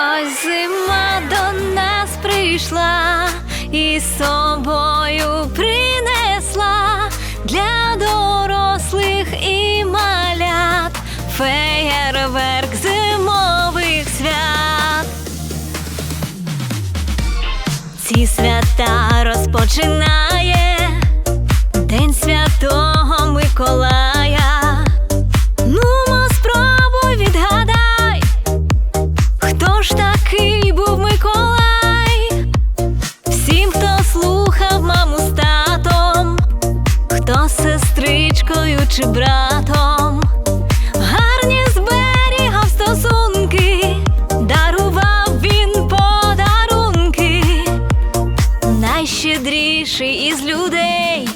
Ось зима до нас прийшла і собою принесла сестричкою чи братом, гарні зберігав стосунки, дарував він подарунки, найщедріший із людей.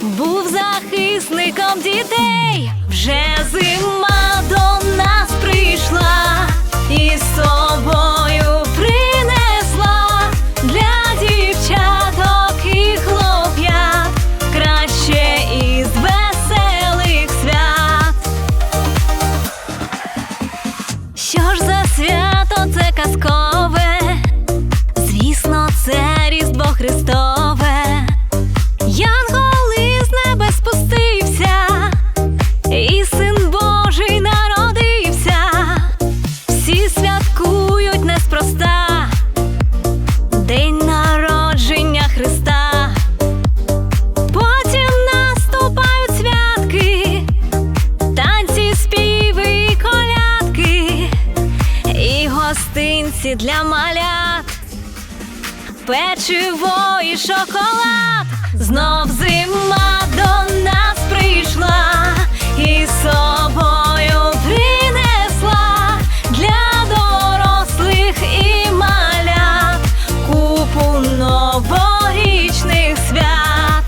Був захисником дітей, вже зима свято це казкове? Для малят печиво і шоколад. Знов зима до нас прийшла і собою принесла для дорослих і малят купу новорічних свят.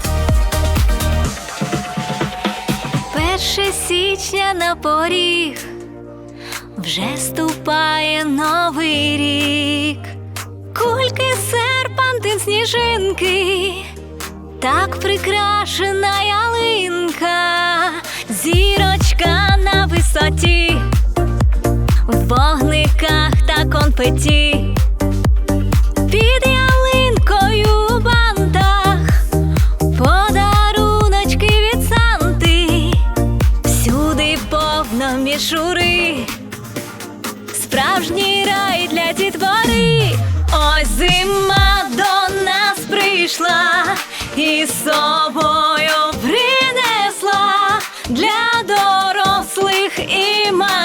Перше січня на поріг вже ступає новий рік. Кульки, серпантин, сніжинки, так прикрашена ялинка, зірочка на висоті, в вогниках та конфеті. Під ялинкою у бантах, подаруночки від Санти, всюди повно мішури справжній рай для дітвори. Ось зима до нас прийшла і з собою принесла для дорослих і зимових